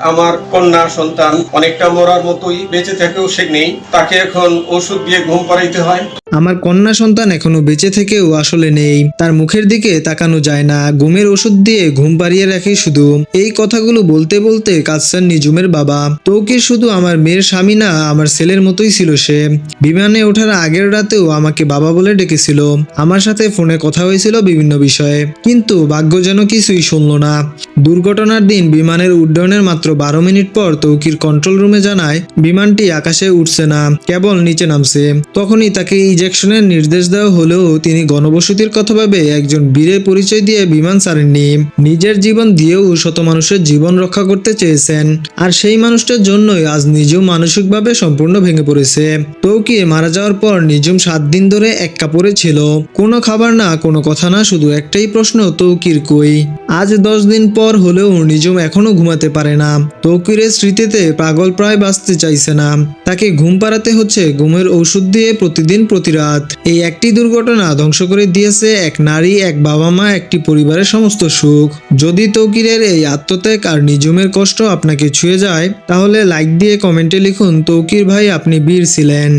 আমার কন্যা সন্তান অনেকটা মরার মতোই বেঁচে থেকেও সে নেই। তাকে এখন ওষুধ দিয়ে ঘুম পাড়াইতে হয়। আমার কন্যা সন্তান এখনও বেঁচে থেকেও আসলে নেই। তার মুখের দিকে তাকানো যায় না। ঘুমের ওষুধ দিয়ে ঘুম পাড়িয়ে রাখে শুধু। এই কথাগুলো বলতে বলতে কাঁদছেন নিজুমের বাবা। তৌকির শুধু আমার মেয়ের স্বামী না, আমার ছেলের মতোই ছিল সে। বিমানে ওঠার আগের রাতেও আমাকে বাবা বলে ডেকেছিল। আমার সাথে ফোনে কথা হয়েছিল বিভিন্ন বিষয়ে। কিন্তু ভাগ্য যেন কিছুই শুনলো না। দুর্ঘটনার দিন বিমানের উড্ডয়নের মাত্র বারো মিনিট পর তৌকির কন্ট্রোল রুমে জানায়, বিমানটি আকাশে উঠছে না, কেবল নিচে নামছে। তখনই তাকে ইজেকশনের নির্দেশ দেওয়া হলেও তিনি গণবসতির কথা ভেবে একজন বীরের পরিচয় দিয়ে বিমান ছাড়েননি। নিজের জীবন দিয়েও শত মানুষের জীবন রক্ষা করতে চেয়েছেন। আর সেই মানুষটার জন্যই আজ নিজেও মানসিকভাবে সম্পূর্ণ ভেঙে পড়েছে। তৌকির মারা যাওয়ার পর নিজুম সাত দিন ধরে এক কাপড়ে ছিল। কোনো খাবার না, কোনো কথা না, শুধু একটাই প্রশ্ন, তৌকির কই? আজ দশ দিন পর হলেও নিজুম এখনও ঘুমাতে পারে না। তৌকিরের স্মৃতিতে পাগল প্রায় বাঁচতে চাইছে না। তাকে ঘুম পাড়াতে হচ্ছে, ঘুমের ওষুধ দিয়ে প্রতিদিন প্রতি রাত। এই একটি দুর্ঘটনা ধ্বংস করে দিয়েছে এক নারী, এক বাবা মা একটি পরিবারের সমস্ত সুখ। যদি তৌকিরের এই আত্মত্যাগ আর নিজুমের কষ্ট আপনাকে ছুঁয়ে যায়, তাহলে লাইক দিয়ে কমেন্টে লিখুন, তৌকির ভাই, আপনি বীর ছিলেন।